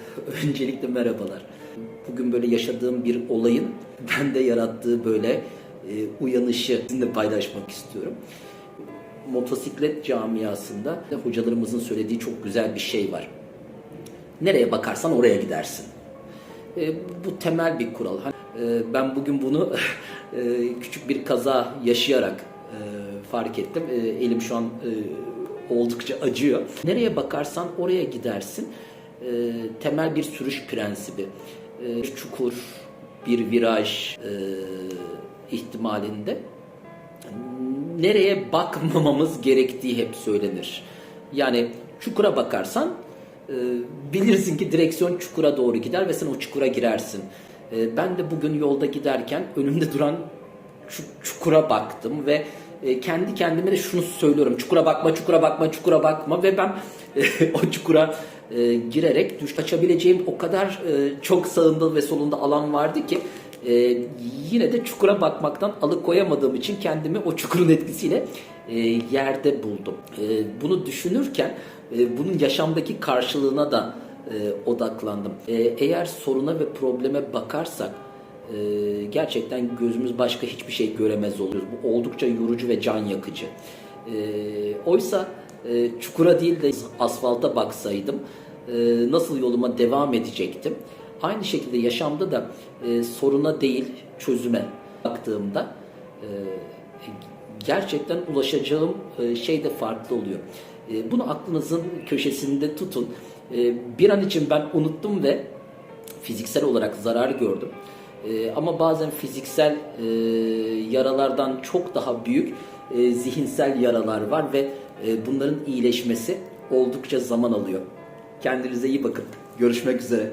öncelikle merhabalar. Bugün böyle yaşadığım bir olayın bende yarattığı böyle e, uyanışı sizinle paylaşmak istiyorum. Motosiklet camiasında hocalarımızın söylediği çok güzel bir şey var. Nereye bakarsan oraya gidersin. E, bu temel bir kural. E, ben bugün bunu e, küçük bir kaza yaşayarak e, fark ettim. E, elim şu an e, oldukça acıyor. Nereye bakarsan oraya gidersin. E, temel bir sürüş prensibi. E, bir çukur, bir viraj e, ihtimalinde nereye bakmamamız gerektiği hep söylenir. Yani çukura bakarsan e, bilirsin ki direksiyon çukura doğru gider ve sen o çukura girersin. E, ben de bugün yolda giderken önümde duran çu- çukura baktım ve e, kendi kendime de şunu söylüyorum. Çukura bakma, çukura bakma, çukura bakma ve ben e, o çukura e, girerek düş açabileceğim o kadar çok sağında ve solunda alan vardı ki yine de çukura bakmaktan alıkoyamadığım için kendimi o çukurun etkisiyle yerde buldum. Bunu düşünürken bunun yaşamdaki karşılığına da odaklandım. Eğer soruna ve probleme bakarsak e, gerçekten gözümüz başka hiçbir şey göremez oluyoruz. Bu oldukça yorucu ve can yakıcı. E, oysa e, çukura değil de asfalta baksaydım e, nasıl yoluma devam edecektim. Aynı şekilde yaşamda da e, soruna değil çözüme baktığımda e, gerçekten ulaşacağım e, şey de farklı oluyor. E, bunu aklınızın köşesinde tutun. E, bir an için ben unuttum ve fiziksel olarak zarar gördüm. E, ama bazen fiziksel e, yaralardan çok daha büyük e, zihinsel yaralar var ve e, bunların iyileşmesi oldukça zaman alıyor. Kendinize iyi bakın. Görüşmek üzere.